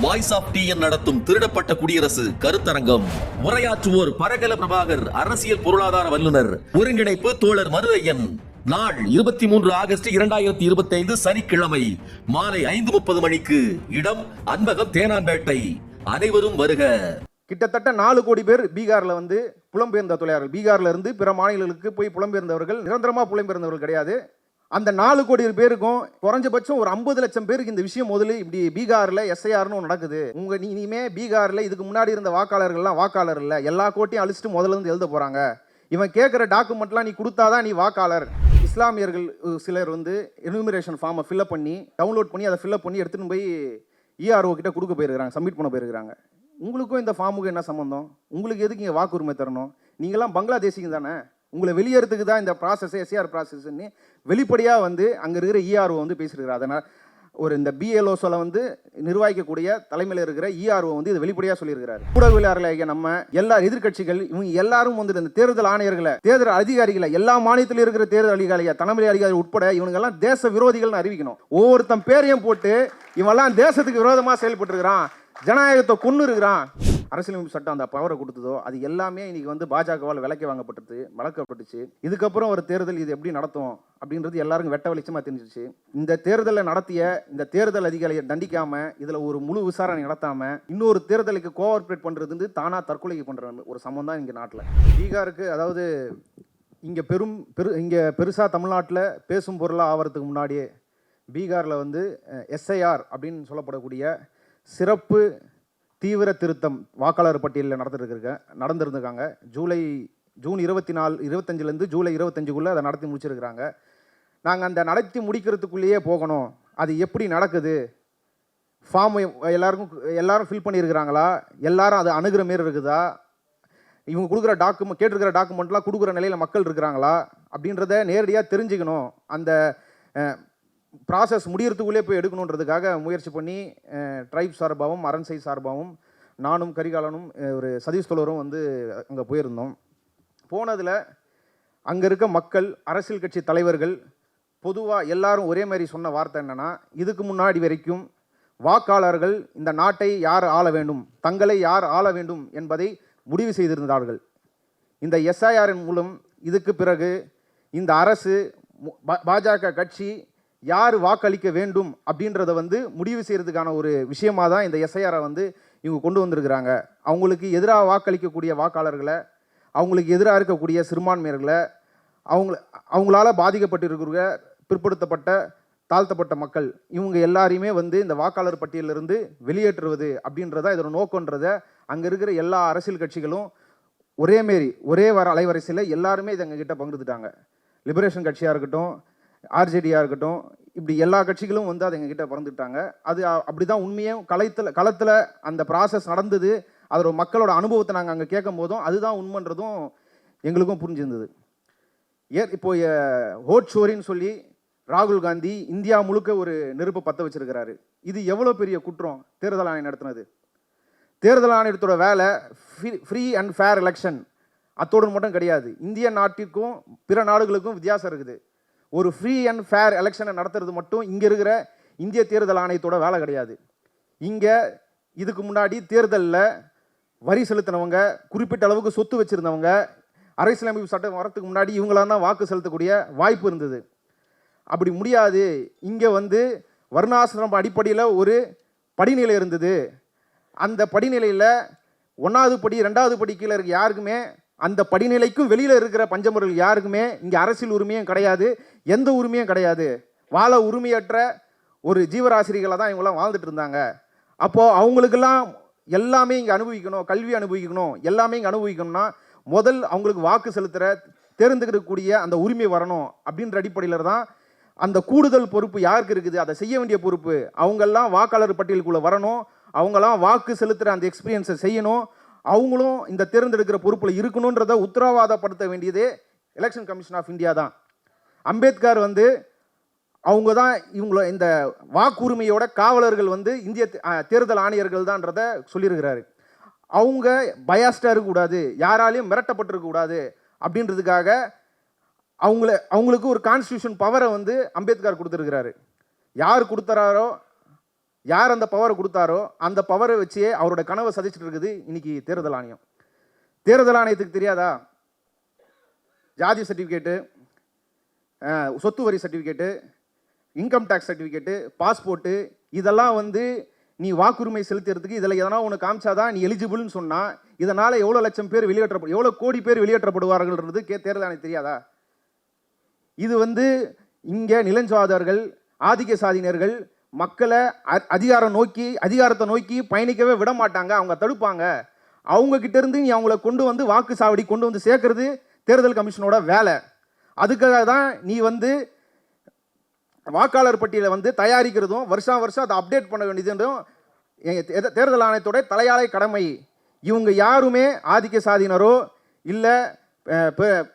Voice of TN நடத்தும் திருடப்பட்ட குடியரசு கருத்தரங்கம். உரையாற்றுவோர் பரகல பிரபாகர் அரசியல் பொருளாதார வல்லுநர் ஒருங்கிணைப்பு தோழர் மருதையன் நாள் இருபத்தி மூன்று ஆகஸ்ட் இரண்டாயிரத்தி இருபத்தி ஐந்து சனிக்கிழமை மாலை ஐந்து முப்பது மணிக்கு இடம் அன்பகம் தேனாம்பேட்டை. அனைவரும் வருக. கிட்டத்தட்ட நாலு கோடி பேர் பீகார்ல வந்து புலம்பெயர்ந்த தொழிலாளர்கள். பீகார்ல இருந்து பிற மாநிலங்களுக்கு போய் புலம்பெயர்ந்தவர்கள். நிரந்தரமா புலம்பெயர்ந்தவர்கள் கிடையாது. அந்த நாலு கோடி பேருக்கும் குறைஞ்சபட்சம் ஒரு ஐம்பது லட்சம் பேருக்கு இந்த விஷயம் முதல்ல இப்படி பீகாரில் எஸ்ஐஆர்னு ஒன்று நடக்குது. உங்க நீ இனிமே பீகாரில் இதுக்கு முன்னாடி இருந்த வாக்காளர்கள்லாம் வாக்காளர் இல்லை. எல்லா கோட்டையும் அழிச்சிட்டு முதல்ல இருந்து எழுத போறாங்க. இவன் கேட்குற டாக்குமெண்ட்லாம் நீ கொடுத்தாதான் நீ வாக்காளர். இஸ்லாமியர்கள் சிலர் வந்து எனுமரேஷன் ஃபார்மை ஃபில்அப் பண்ணி டவுன்லோட் பண்ணி அதை ஃபில்அப் பண்ணி எடுத்துன்னு போய் இஆர்ஓ கிட்ட கொடுக்க போயிருக்கிறாங்க சப்மிட் பண்ண போயிருக்கிறாங்க. உங்களுக்கும் இந்த ஃபார்முக்கும் என்ன சம்மந்தம் உங்களுக்கு எதுக்கு இங்கே வாக்குரிமை தரணும்? நீங்களாம் பங்களாதேசிங்க தானே? உங்களை வெளியேறதுக்கு தான் இந்த ப்ராசஸ் எஸ்ஆர் ப்ராசஸ்ன்னு வெளிப்படையாக வந்து அங்கே இருக்கிற இஆர்ஓ வந்து பேசியிருக்கிறார். அதனால் ஒரு இந்த பிஎல்ஓஸில் வந்து நிர்வகிக்கக்கூடிய தலைமையில் இருக்கிற இஆர்ஓ வந்து இது வெளிப்படையாக சொல்லியிருக்கிறார். ஊடகவியலாளர்களாகிய நம்ம எல்லா எதிர்க்கட்சிகள் இவங்க எல்லாரும் வந்து இந்த தேர்தல் ஆணையர்களை தேர்தல் அதிகாரிகளை எல்லா மாநிலத்தில் இருக்கிற தேர்தல் அதிகாரிகள் தலைமை அதிகாரி உட்பட இவங்கெல்லாம் தேச விரோதிகள்னு அறிவிக்கணும். ஒவ்வொருத்தன் பேரையும் போட்டு இவெல்லாம் தேசத்துக்கு விரோதமாக செயல்பட்டு இருக்கிறான் ஜனநாயகத்தை கொண்டு இருக்கிறான் அரசியலமைப்பு சட்டம் அந்த பவரை கொடுத்ததோ அது எல்லாமே இன்னைக்கு வந்து பாஜகவால் விலைக்கு வாங்கப்பட்டது வளர்க்கப்பட்டுச்சு. இதுக்கப்புறம் ஒரு தேர்தல் இது எப்படி நடத்தும் அப்படின்றது எல்லாருக்கும் வெட்ட வெளிச்சமாக தெரிஞ்சிச்சு இந்த தேர்தலை நடத்திய இந்த தேர்தல் அதிகாரியை தண்டிக்காம இதில் ஒரு முழு விசாரணை நடத்தாம இன்னொரு தேர்தலுக்கு கோஆப்ரேட் பண்ணுறது வந்து தானாக தற்கொலைக்கு பண்ணுற ஒரு சமம் தான் இங்கே நாட்டில். பீகாருக்கு அதாவது இங்கே பெரும் பெரு இங்கே பெருசாக தமிழ்நாட்டில் பேசும் பொருளாக ஆகிறதுக்கு முன்னாடியே பீகாரில் வந்து எஸ்ஐஆர் அப்படின்னு சொல்லப்படக்கூடிய சிறப்பு தீவிர திருத்தம் வாக்காளர் பட்டியலில் நடந்துருக்க நடந்திருந்துருக்காங்க. ஜூலை ஜூன் இருபத்தி நாலு இருபத்தஞ்சிலேருந்து ஜூலை இருபத்தஞ்சுக்குள்ளே அதை நடத்தி முடிச்சிருக்கிறாங்க. நாங்கள் அந்த நடத்தி முடிக்கிறதுக்குள்ளேயே போகணும். அது எப்படி நடக்குது? ஃபார்ம் எல்லாருக்கும் எல்லாரும் ஃபில் பண்ணியிருக்கிறாங்களா? எல்லாரும் அதை அணுகிற மாரி இருக்குதா? இவங்க கொடுக்குற டாக்குமெண்ட் கேட்டிருக்கிற டாக்குமெண்ட்லாம் கொடுக்குற நிலையில் மக்கள் இருக்கிறாங்களா? அப்படின்றத நேரடியாக தெரிஞ்சுக்கணும். அந்த ப்ராசஸ் முடியறதுக்குள்ளே போய் எடுக்கணுன்றதுக்காக முயற்சி பண்ணி ட்ரைப் சார்பாகவும் அரண்சை சார்பாகவும் நானும் கரிகாலனும் ஒரு சதீஷ் தோழரும் வந்து அங்கே போயிருந்தோம். போனதில் அங்கே இருக்க மக்கள் அரசியல் கட்சி தலைவர்கள் பொதுவாக எல்லாரும் ஒரே மாதிரி சொன்ன வார்த்தை என்னென்னா இதுக்கு முன்னாடி வரைக்கும் வாக்காளர்கள் இந்த நாட்டை யார் ஆள வேண்டும் தங்களை யார் ஆள வேண்டும் என்பதை முடிவு செய்திருந்தார்கள். இந்த எஸ்ஐஆரின் மூலம் இதுக்கு பிறகு இந்த அரசு பாஜக கட்சி யார் வாக்களிக்க வேண்டும் அப்படின்றத வந்து முடிவு செய்கிறதுக்கான ஒரு விஷயமாக தான் இந்த எஸ்ஐஆரை வந்து இவங்க கொண்டு வந்திருக்கிறாங்க. அவங்களுக்கு எதிராக வாக்களிக்கக்கூடிய வாக்காளர்களை அவங்களுக்கு எதிராக இருக்கக்கூடிய சிறுபான்மையர்களை அவங்க அவங்களால பாதிக்கப்பட்டிருக்கிற பிற்படுத்தப்பட்ட தாழ்த்தப்பட்ட மக்கள் இவங்க எல்லாரையுமே வந்து இந்த வாக்காளர் பட்டியலிருந்து வெளியேற்றுவது அப்படின்றத இதோட நோக்கன்றதை அங்கே இருக்கிற எல்லா அரசியல் கட்சிகளும் ஒரே மாரி ஒரே வர அலைவரிசையில் எல்லாருமே இதை எங்ககிட்ட பங்கிருந்துட்டாங்க லிபரேஷன் கட்சியாக இருக்கட்டும் ஆர்ஜேடியாக இருக்கட்டும் இப்படி எல்லா கட்சிகளும் வந்து அதை எங்ககிட்ட பறந்துட்டாங்க அது அப்படி தான் உண்மையும் களத்தில் களத்தில் அந்த ப்ராசஸ் நடந்தது. அதோட மக்களோட அனுபவத்தை நாங்கள் அங்கே கேட்கும் போதும் அதுதான் உண்மைன்றதும் எங்களுக்கும் புரிஞ்சிருந்தது. ஏ இப்போ ஹோட் ஷோரின்னு சொல்லி ராகுல் காந்தி இந்தியா முழுக்க ஒரு நெருப்பை பற்ற வச்சிருக்கிறாரு. இது எவ்வளோ பெரிய குற்றம் தேர்தல் ஆணையம் நடத்தினது? தேர்தல் ஆணையத்தோட வேலை ஃப்ரீ அண்ட் ஃபேர் எலெக்ஷன் அத்தோடு மட்டும் கிடையாது. இந்திய நாட்டிற்கும் பிற நாடுகளுக்கும் வித்தியாசம் இருக்குது. ஒரு ஃப்ரீ அண்ட் ஃபேர் எலெக்ஷனை நடத்துறது மட்டும் இங்கே இருக்கிற இந்திய தேர்தல் ஆணையத்தோட வேலை கிடையாது. இங்கே இதுக்கு முன்னாடி தேர்தலில் வரி செலுத்தினவங்க குறிப்பிட்ட அளவுக்கு சொத்து வச்சுருந்தவங்க அரசியலமைப்பு சட்டம் வரத்துக்கு முன்னாடி இவங்களாம் தான் வாக்கு செலுத்தக்கூடிய வாய்ப்பு இருந்தது. அப்படி முடியாது. இங்கே வந்து வர்ணாசிரம அடிப்படையில் ஒரு படிநிலை இருந்தது. அந்த படிநிலையில் ஒன்றாவது படி ரெண்டாவது படி கீழே இருக்க யாருக்குமே அந்த படிநிலைக்கும் வெளியில் இருக்கிற பஞ்சமுறைகள் யாருக்குமே இங்கே அரசியல் உரிமையும் கிடையாது எந்த உரிமையும் கிடையாது. வாழ உரிமையற்ற ஒரு ஜீவராசிரிகளை தான் இவங்களாம் வாழ்ந்துட்டு இருந்தாங்க. அப்போது அவங்களுக்கெல்லாம் எல்லாமே இங்கே அனுபவிக்கணும் கல்வி அனுபவிக்கணும் எல்லாமே இங்கே அனுபவிக்கணும்னா முதல் அவங்களுக்கு வாக்கு செலுத்துகிற தேர்ந்தெடுக்கக்கூடிய அந்த உரிமை வரணும் அப்படின்ற அடிப்படையில் தான் அந்த கூடுதல் பொறுப்பு யாருக்கு இருக்குது? அதை செய்ய வேண்டிய பொறுப்பு. அவங்கெல்லாம் வாக்காளர் பட்டியலுக்குள்ளே வரணும். அவங்கெல்லாம் வாக்கு செலுத்துகிற அந்த எக்ஸ்பீரியன்ஸை செய்யணும். அவங்களும் இந்த தேர்ந்தெடுக்கிற பொறுப்பில் இருக்கணுன்றதை உத்தரவாதப்படுத்த வேண்டியதே எலெக்ஷன் கமிஷன் ஆஃப் இந்தியா தான். அம்பேத்கர் வந்து அவங்க தான் இவங்கள இந்த வாக்குரிமையோட காவலர்கள் வந்து இந்திய தே- தேர்தல் ஆணையர்கள் தான்றத சொல்லியிருக்கிறாரு. அவங்க பயாஸ்டாக இருக்கக்கூடாது யாராலையும் மிரட்டப்பட்டிருக்கக்கூடாது அப்படின்றதுக்காக அவங்கள அவங்களுக்கு ஒரு கான்ஸ்டியூஷன் பவரை வந்து அம்பேத்கர் கொடுத்துருக்கிறாரு. யார் கொடுத்துறாரோ யார் அந்த பவரை கொடுத்தாரோ அந்த பவரை வச்சே அவரோட கனவை சதிச்சிட்டு இருக்குது இன்னைக்கு தேர்தல் ஆணையம். தேர்தல் ஆணையத்துக்கு தெரியாதா? ஜாதி சர்டிஃபிகேட்டு சொத்து வரி certificate income tax certificate passport இதெல்லாம் வந்து நீ வாக்குரிமை செலுத்துறதுக்கு இதில் எதனா ஒன்று காமிச்சாதான் நீ எலிஜிபிள்னு சொன்னால் இதனால் எவ்வளோ லட்சம் பேர் வெளியேற்றப்படும் எவ்வளோ கோடி பேர் வெளியேற்றப்படுவார்கள்ன்றது கே தேர்தல் ஆணையம் தெரியாதா? இது வந்து இங்கே நிலஞ்சாதார்கள் ஆதிக்க சாதியினர்கள் மக்களை அ- அதிகாரம் நோக்கி அதிகாரத்தை நோக்கி பயணிக்கவே விட மாட்டாங்க அவங்க தடுப்பாங்க. அவங்கக்கிட்ட இருந்து நீ அவங்கள கொண்டு வந்து வாக்கு சாவடி கொண்டு வந்து சேர்க்கறது தேர்தல் கமிஷனோட வேலை. அதுக்காக தான் நீ வந்து வாக்காளர் பட்டியலை வந்து தயாரிக்கிறதும் வருஷம் வருஷம் அதை அப்டேட் பண்ண வேண்டியதும் தேர்தல் ஆணையத்தோட தலையாலை கடமை. இவங்க யாருமே ஆதிக்க சாதியினரோ இல்லை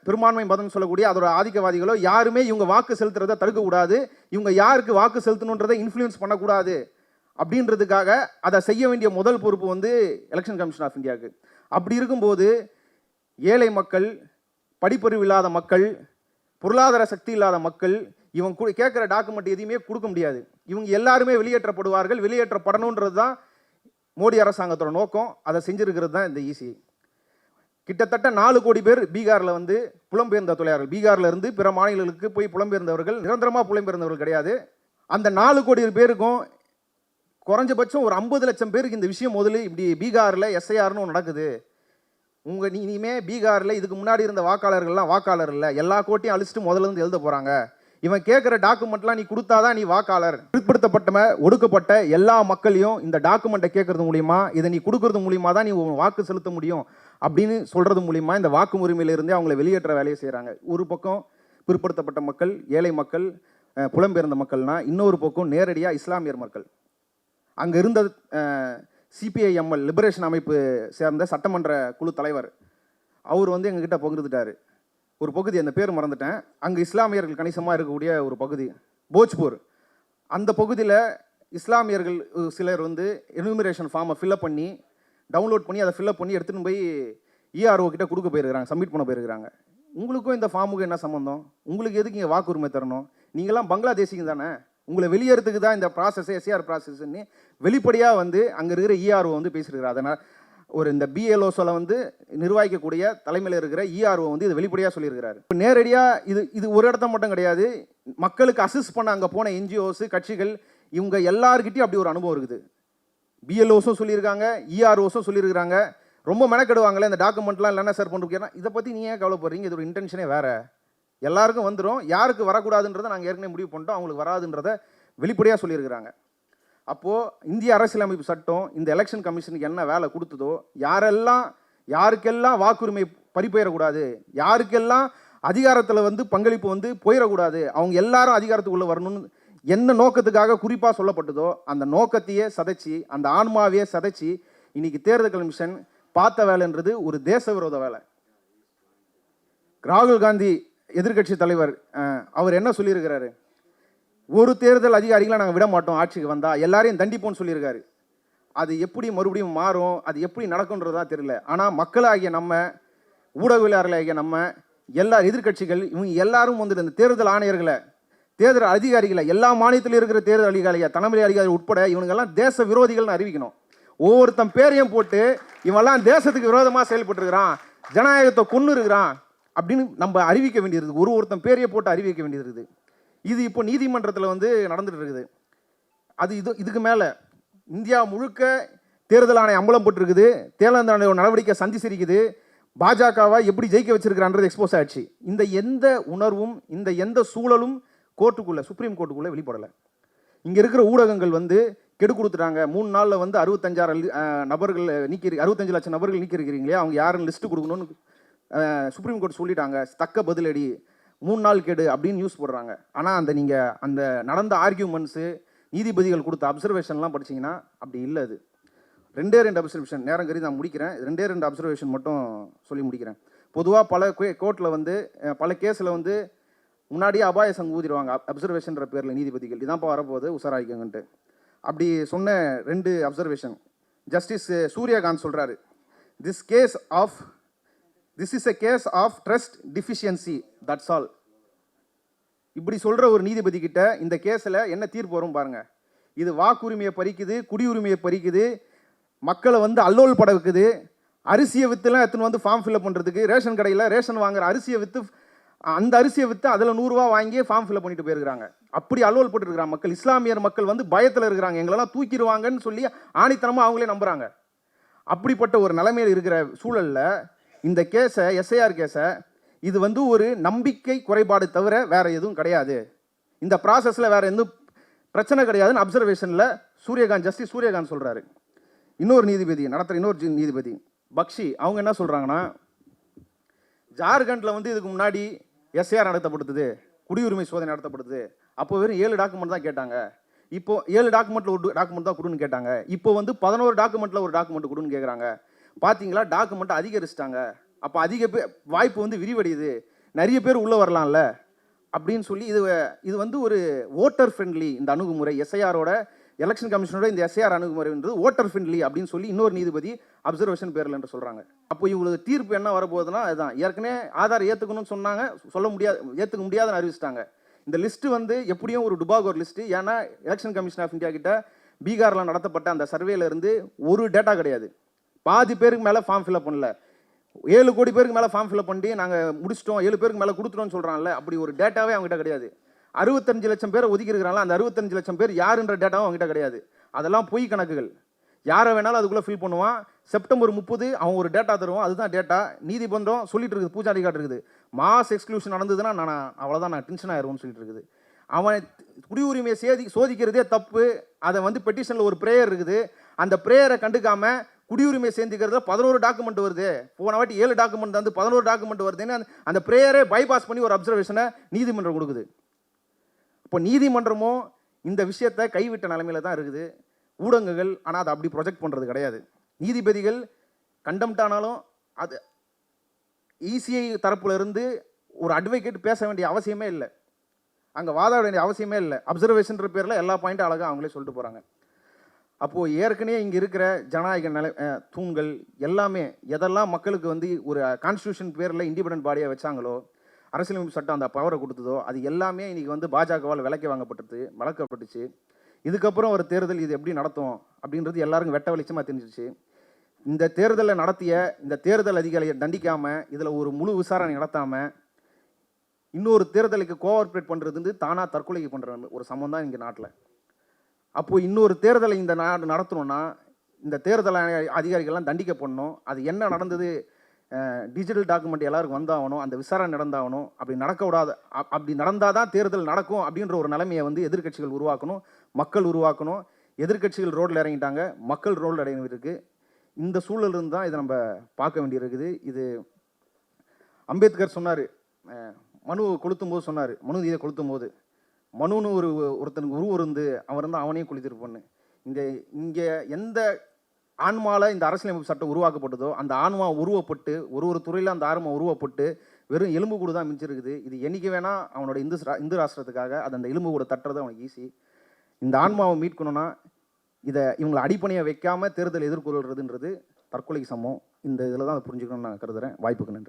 பெரும்பான்மை மதம் சொல்லக்கூடிய அதோட ஆதிக்கவாதிகளோ யாருமே இவங்க வாக்கு செலுத்துறதை தடுக்கக்கூடாது. இவங்க யாருக்கு வாக்கு செலுத்தணுன்றதை இன்ஃப்ளூயன்ஸ் பண்ணக்கூடாது. அப்படின்றதுக்காக அதை செய்ய வேண்டிய முதல் பொறுப்பு வந்து எலெக்ஷன் கமிஷன் ஆஃப் இந்தியாவுக்கு அப்படி இருக்கும்போது ஏழை மக்கள் படிப்பறிவு இல்லாத மக்கள் பொருளாதார சக்தி இல்லாத மக்கள் இவங்க கேட்குற டாக்குமெண்ட் எதையுமே கொடுக்க முடியாது. இவங்க எல்லாருமே வெளியேற்றப்படுவார்கள் வெளியேற்றப்படணுன்றது தான் மோடி அரசாங்கத்தோட நோக்கம். அதை செஞ்சுருக்கிறது தான் இந்த ஈசி கிட்டத்தட்ட நாலு கோடி பேர் பீகாரில் வந்து புலம்பெயர்ந்த தொழிலாளர்கள். பீகாரில் இருந்து பிற மாநிலங்களுக்கு போய் புலம்பெயர்ந்தவர்கள். நிரந்தரமாக புலம்பெயர்ந்தவர்கள் கிடையாது. அந்த நாலு கோடி பேருக்கும் குறைஞ்சபட்சம் ஒரு ஐம்பது லட்சம் பேருக்கு இந்த விஷயம் முதல்ல இப்படி பீகாரில் எஸ்ஐஆர்னு ஒன்று நடக்குது. உங்கள் நீ இனிமே பீகாரில் இதுக்கு முன்னாடி இருந்த வாக்காளர்கள்லாம் வாக்காளர் இல்லை. எல்லா கோட்டையும் அழிச்சிட்டு முதல்ல இருந்து எழுத போகிறாங்க இவன் கேட்குற டாக்குமெண்ட்லாம் நீ கொடுத்தாதான் நீ வாக்காளர். பிற்படுத்தப்பட்ட ஒடுக்கப்பட்ட எல்லா மக்களையும் இந்த டாக்குமெண்ட்டை கேட்கறது மூலிமா இதை நீ கொடுக்கறது மூலிமா தான் நீ உன் வாக்கு செலுத்த முடியும் அப்படின்னு சொல்கிறது மூலிமா இந்த வாக்கு உரிமையிலிருந்தே அவங்களை வெளியேற்ற வேலையை செய்கிறாங்க ஒரு பக்கம் பிற்படுத்தப்பட்ட மக்கள் ஏழை மக்கள் புலம்பெயர்ந்த மக்கள்னா இன்னொரு பக்கம் நேரடியாக இஸ்லாமியர் மக்கள். அங்கே இருந்த சிபிஐஎம்எல் லிபரேஷன் அமைப்பு சேர்ந்த சட்டமன்ற குழு தலைவர் அவர் வந்து எங்ககிட்ட பகிர்ந்துட்டாரு. ஒரு பகுதி அந்த பேர் மறந்துட்டேன். அங்கே இஸ்லாமியர்கள் கணிசமாக இருக்கக்கூடிய ஒரு பகுதி போஜ்பூர். அந்த பகுதியில் இஸ்லாமியர்கள் சிலர் வந்து எனுமிரேஷன் ஃபார்மை ஃபில்அப் பண்ணி டவுன்லோட் பண்ணி அதை ஃபில்அப் பண்ணி எடுத்துன்னு போய் இஆர்ஓ கிட்ட கொடுக்க போயிருக்கிறாங்க சப்மிட் பண்ண போயிருக்கிறாங்க. உங்களுக்கும் இந்த ஃபார்முக்கும் என்ன சம்மந்தம் உங்களுக்கு எதுக்கு இங்கே வாக்குரிமை தரணும்? நீங்களாம் பங்களாதேசிங்க தானே? உங்களை வெளியேறதுக்கு தான் இந்த ப்ராசஸ் எஸ்ஆர் ப்ராசஸ்ன்னு வெளிப்படையாக வந்து அங்கே இருக்கிற இஆர்ஓ வந்து பேசியிருக்கிறார். அதனால் ஒரு இந்த பிஎல்ஓஸில் வந்து நிர்வகிக்கக்கூடிய தலைமையில் இருக்கிற இஆர்ஓ வந்து இது வெளிப்படையாக சொல்லியிருக்கிறாரு. இப்போ நேரடியாக இது இது ஒரு இடத்த மட்டும் கிடையாது. மக்களுக்கு அசிஸ்ட் பண்ண அங்கே போன என்ஜிஓஸ் கட்சிகள் இவங்க எல்லாருக்கிட்டையும் அப்படி ஒரு அனுபவம் இருக்குது. பிஎல்ஓஸும் சொல்லியிருக்காங்க இஆர்ஓஸும் சொல்லியிருக்கிறாங்க. ரொம்ப மெனக்கெடுவாங்களே இந்த டாக்குமெண்ட்லாம் இல்லைன்னா சார் பண்ணுறீங்கன்னா இதை பற்றி நீ ஏன் கவலைப்படுறீங்க? இதோட இன்டென்ஷனே வேறு. எல்லாருக்கும் வந்துடும் யாருக்கு வரக்கூடாதுன்றதை நாங்கள் ஏற்கனவே முடிவு பண்ணிட்டோம். அவங்களுக்கு வராதுன்றதை வெளிப்படையாக சொல்லியிருக்கிறாங்க. அப்போது இந்திய அரசியலமைப்பு சட்டம் இந்த எலெக்ஷன் கமிஷனுக்கு என்ன வேலை கொடுத்ததோ யாரெல்லாம் யாருக்கெல்லாம் வாக்குரிமை பறிப்பெயரக்கூடாது யாருக்கெல்லாம் அதிகாரத்தில் வந்து பங்களிப்பு வந்து போயிடக்கூடாது அவங்க எல்லாரும் அதிகாரத்துக்குள்ளே வரணும்னு என்ன நோக்கத்துக்காக குறிப்பாக சொல்லப்பட்டதோ அந்த நோக்கத்தையே சதைச்சி அந்த ஆன்மாவையே சதைச்சி இன்னைக்கு தேர்தல் கமிஷன் பார்த்த வேலைன்றது ஒரு தேச விரோத வேலை. ராகுல் காந்தி எதிர்க்கட்சி தலைவர் அவர் என்ன சொல்லியிருக்கிறாரு? ஒரு தேர்தல் அதிகாரிகளை நாங்கள் விட மாட்டோம் ஆட்சிக்கு வந்தால் எல்லாரையும் தண்டிப்போம்னு சொல்லியிருக்காரு. அது எப்படி மறுபடியும் மாறும்? அது எப்படி நடக்குன்றதா தெரியல. ஆனால் மக்களாகிய நம்ம ஊடகவியலாளர்களாகிய நம்ம எல்லா எதிர்க்கட்சிகள் இவங்க எல்லாரும் வந்து இந்த தேர்தல் ஆணையர்களை தேர்தல் அதிகாரிகளை எல்லா மாநிலத்திலும் இருக்கிற தேர்தல் அதிகாரிகள் தலைமை அதிகாரி உட்பட இவங்கெல்லாம் தேச விரோதிகள்னு அறிவிக்கணும். ஒவ்வொருத்தன் பேரையும் போட்டு இவெல்லாம் தேசத்துக்கு விரோதமாக செயல்பட்டுருக்கிறான். ஜனநாயகத்தை கொண்டு இருக்கிறான் அப்படின்னு நம்ம அறிவிக்க வேண்டியது ஒரு ஒருத்தன் பேரையை போட்டு அறிவிக்க வேண்டியிருக்குது. இது இப்போ நீதிமன்றத்தில் வந்து நடந்துட்டு இருக்குது அது இது இதுக்கு மேலே இந்தியா முழுக்க தேர்தல் ஆணையம் அம்பலம் போட்டிருக்குது. தேர்தல் ஆணைய நடவடிக்கை சந்தி சிரிக்குது. பாஜகவை எப்படி ஜெயிக்க வச்சிருக்கிறான்றது எக்ஸ்போஸ் ஆயிடுச்சு. இந்த எந்த உணர்வும் இந்த எந்த சூழலும் கோர்ட்டுக்குள்ளே சுப்ரீம் கோர்ட்டுக்குள்ளே வெளிப்படலை. இங்கே இருக்கிற ஊடகங்கள் வந்து கெடு கொடுத்துட்டாங்க. மூணு நாளில் வந்து அறுபத்தஞ்சாறு நபர்கள் நீக்கி அறுபத்தஞ்சு லட்சம் நபர்கள் நீக்கி இருக்கிறீங்களே அவங்க யாருன்னு லிஸ்ட்டு கொடுக்கணும்னு சுப்ரீம் கோர்ட் சொல்லிட்டாங்க. தக்க பதிலடி மூணு நாள் கெடு அப்படின்னு நியூஸ் போடுறாங்க. ஆனால் அந்த நீங்கள் அந்த நடந்த ஆர்கியூமெண்ட்ஸு நீதிபதிகள் கொடுத்த அப்சர்வேஷன்லாம் படிச்சீங்கன்னா அப்படி இல்லை அது. ரெண்டே ரெண்டு அப்சர்வேஷன் நேரம் கறி நான் முடிக்கிறேன். ரெண்டே ரெண்டு அப்சர்வேஷன் மட்டும் சொல்லி முடிக்கிறேன். பொதுவாக பல கோர்ட்டில் வந்து பல கேஸில் வந்து முன்னாடியே அபாய சங்கு ஊதிடுவாங்க. அப்சர்வேஷன்ற பேரில் நீதிபதிகள். இதான்ப்பா வரப்போகுது உஷாராயிக்கங்கன்ட்டு. அப்படி சொன்ன ரெண்டு அப்சர்வேஷன் ஜஸ்டிஸ் சூரியகாந்த் சொல்கிறாரு this case of this is a case of trust deficiency that's all இப்படி சொல்கிற ஒரு நீதிபதி கிட்ட இந்த கேஸில் என்ன தீர்ப்பு வரும் பாருங்கள் இது வாக்குரிமையை பறிக்குது குடியுரிமையை பறிக்குது மக்களை வந்து அல்லோல் பட வைக்குது அரிசியை விற்றுலாம் எடுத்துன்னு வந்து ஃபார்ம் ஃபில்அப் பண்ணுறதுக்கு ரேஷன் கடையில் ரேஷன் வாங்குற அரிசியை விற்று அந்த அரிசியை விற்று அதில் நூறுரூவா வாங்கி ஃபார்ம் ஃபில்அப் பண்ணிட்டு போயிருக்காங்க அப்படி அல்லோல் போட்டுருக்கிறாங்க மக்கள். இஸ்லாமியர் மக்கள் வந்து பயத்தில் இருக்கிறாங்க. எங்களெல்லாம் தூக்கிடுவாங்கன்னு சொல்லி ஆணித்தனமாக அவங்களே நம்புகிறாங்க அப்படிப்பட்ட ஒரு நிலைமையில் இருக்கிற சூழலில் இந்த கேஸை எஸ்ஐஆர் கேஸை இது வந்து ஒரு நம்பிக்கை குறைபாடு தவிர வேறு எதுவும் கிடையாது. இந்த ப்ராசஸில் வேறு எந்த பிரச்சனை கிடையாதுன்னு அப்சர்வேஷனில் சூரியகாந்த் ஜஸ்டிஸ் சூரியகாந்த் சொல்கிறாரு இன்னொரு நீதிபதி நடத்துகிற இன்னொரு நீதிபதி பக்ஷி அவங்க என்ன சொல்கிறாங்கன்னா ஜார்க்கண்டில் வந்து இதுக்கு முன்னாடி எஸ்ஏஆர் நடத்தப்படுது குடியுரிமை சோதனை நடத்தப்படுது அப்போ வெறும் ஏழு டாக்குமெண்ட் தான் கேட்டாங்க. இப்போ ஏழு டாக்குமெண்ட்டில் ஒரு டாக்குமெண்ட் தான் கொடுன்னு கேட்டாங்க. இப்போ வந்து பதினோரு டாக்குமெண்ட்டில் ஒரு டாக்குமெண்ட் கொடுன்னு கேட்குறாங்க பார்த்தீங்களா டாக்குமெண்ட் அதிகரிச்சிட்டாங்க. அப்போ அதிக பேர் வாய்ப்பு வந்து விரிவடையுது. நிறைய பேர் உள்ளே வரலாம்ல? அப்படின்னு சொல்லி இது இது வந்து ஒரு ஓட்டர் ஃப்ரெண்ட்லி இந்த அணுகுமுறை எஸ்ஐஆரோட எலெக்ஷன் கமிஷனோட இந்த எஸ்ஐஆர் அணுகுமுறைன்றது ஓட்டர் ஃப்ரெண்ட்லி அப்படின்னு சொல்லி இன்னொரு நீதிபதி அப்சர்வேஷன் பேரில் என்று சொல்கிறாங்க அப்போ இவங்களுக்கு தீர்ப்பு என்ன வரப்போகுதுன்னா அதுதான். ஏற்கனவே ஆதார் ஏற்றுக்கணும்னு சொன்னாங்க. சொல்ல முடியாது ஏற்றுக்க முடியாதுன்னு அறிவிச்சிட்டாங்க. இந்த லிஸ்ட்டு வந்து எப்படியும் ஒரு டுபாக் ஒரு ஏன்னா எலெக்ஷன் கமிஷன் ஆஃப் இந்தியா கிட்ட பீகாரில் நடத்தப்பட்ட அந்த சர்வேலேருந்து ஒரு டேட்டா கிடையாது. பாதி பேருக்கு மேலே ஃபார்ம் ஃபில்அப் பண்ணல. ஏழு கோடி பேருக்கு மேலே ஃபார்ம் ஃபில்அப் பண்ணி நாங்கள் முடிச்சிட்டோம். ஏழு பேருக்கு மேலே கொடுத்துட்டோம்னு சொல்கிறாங்கல்ல அப்படி ஒரு டேட்டாவே அவங்ககிட்ட கிடையாது. அறுபத்தஞ்சு லட்சம் பேர் ஒதுக்கி இருக்கிறாங்களா அந்த அறுபத்தஞ்சு லட்சம் பேர் யாருன்ற டேட்டாவும் அவங்ககிட்ட கிடையாது. அதெல்லாம் பொய் கணக்குகள். யாரை வேணாலும் அதுக்குள்ளே ஃபில் பண்ணுவான். செப்டம்பர் முப்பது அவன் ஒரு டேட்டா தருவான். அதுதான் டேட்டா நீதிபந்தம் சொல்லிட்டு இருக்குது பூஜாரி கார்டு இருக்குது. மாஸ் எக்ஸ்க்ளூஷன் நடந்ததுன்னா நான் அவ்வளோதான் நான் டென்ஷன் ஆயிடுவோம்னு சொல்லிட்டு இருக்குது. அவன் குடியுரிமையை சேதி சோதிக்கிறதே தப்பு. அதை வந்து பெட்டிஷனில் ஒரு ப்ரேயர் இருக்குது. அந்த ப்ரேயரை கண்டுக்காமல் குடியுரிமை சேர்ந்துக்கிறதுல பதினோரு டாக்குமெண்ட் வருது. போன வாட்டி ஏழு டாக்குமெண்ட் வந்து பதினோரு டாக்குமெண்ட் வருதுன்னு அந்த- ப்ரேயரே பைபாஸ் பண்ணி ஒரு அப்சர்வேஷனை நீதிமன்றம் கொடுக்குது. இப்போ நீதிமன்றமும் இந்த விஷயத்தை கைவிட்ட நிலைமையில தான் இருக்குது. ஊடகங்கள் ஆனால் அதை அப்படி ப்ரொஜெக்ட் பண்ணுறது கிடையாது. நீதிபதிகள் கண்டம்ட்டானாலும் அது இசிஐ தரப்புல இருந்து ஒரு அட்வொகேட் பேச வேண்டிய அவசியமே இல்லை. அங்கே வாதாட வேண்டிய அவசியமே இல்லை. அப்சர்வேஷன்ற பேரில் எல்லா பாயிண்ட்டும் அழகாக அவங்களே சொல்லிட்டு போகிறாங்க அப்போது ஏற்கனவே இங்கே இருக்கிற ஜனநாயக நிலை தூண்கள் எல்லாமே எதெல்லாம் மக்களுக்கு வந்து ஒரு கான்ஸ்டியூஷன் பேரில் இண்டிபெண்ட் பாடியாக வச்சாங்களோ அரசியலமைப்பு சட்டம் அந்த பவரை கொடுத்ததோ அது எல்லாமே இன்றைக்கி வந்து பாஜகவால் விலைக்கு வாங்கப்பட்டது வளர்க்கப்பட்டுச்சு இதுக்கப்புறம் ஒரு தேர்தல் இது எப்படி நடத்தும் அப்படின்றது எல்லாருக்கும் வெட்ட வெளிச்சமாக தெரிஞ்சிச்சு இந்த தேர்தலை நடத்திய இந்த தேர்தல் அதிகாரியை தண்டிக்காமல் இதில் ஒரு முழு விசாரணை நடத்தாமல் இன்னொரு தேர்தலுக்கு கோஆப்ரேட் பண்ணுறது வந்து தானாக தற்கொலைக்கு பண்ணுற ஒரு சம்மந்தான் இங்கே நாட்டில். அப்போ இன்னொரு தேர்தலை இந்த நாடு நடத்தணும்னா இந்த தேர்தல் அதிகாரிகள்லாம் அதிகாரிகள்லாம் தண்டிக்கப்படணும். அது என்ன நடந்தது? டிஜிட்டல் டாக்குமெண்ட் எல்லாருக்கும் வந்தாகணும் அந்த விசாரணை நடந்தாகணும். அப்படி நடக்க விடாத அப்- அப்படி நடந்தால் தான் தேர்தல் நடக்கும் அப்படின்ற ஒரு நிலைமையை வந்து எதிர்க்கட்சிகள் உருவாக்கணும் மக்கள் உருவாக்கணும். எதிர்க்கட்சிகள் ரோட்டில் இறங்கிட்டாங்க மக்கள் ரோட்டில் இறங்கி இந்த சூழல் இருந்து தான் இதை நம்ம பார்க்க வேண்டியிருக்குது. இது அம்பேத்கர் சொன்னார். மனு கொளுத்தும் போது சொன்னார். மனு இதை கொளுத்தும் போது மனுன்னு ஒரு ஒருத்தனுக்கு உருவம் இருந்து அவன் வந்து அவனையும் கொளுத்திருப்பான்னு. இந்த இங்கே எந்த ஆன்மாவில் இந்த அரசியலமைப்பு சட்டம் உருவாக்கப்பட்டதோ அந்த ஆன்மா உருவப்பட்டு ஒரு ஒரு துறையில் அந்த ஆன்மா உருவப்பட்டு வெறும் எலும்பு கூடு தான் மிஞ்சிருக்குது. இது என்றைக்கு வேணால் அவனோட இந்து இந்து ராஷ்டிரத்துக்காக அது அந்த எலும்பு கூட தட்டுறது அவனுக்கு ஈஸி இந்த ஆன்மாவை மீட்கணும்னா இதை இவங்களை அடிப்பணியை வைக்காமல் தேர்தல் எதிர்கொள்கிறதுன்றது தற்கொலைக்கு சமம். இந்த இதில் தான் அதை புரிஞ்சுக்கணும்னு நான் கருதுகிறேன் வாய்ப்புக்கு நன்றி.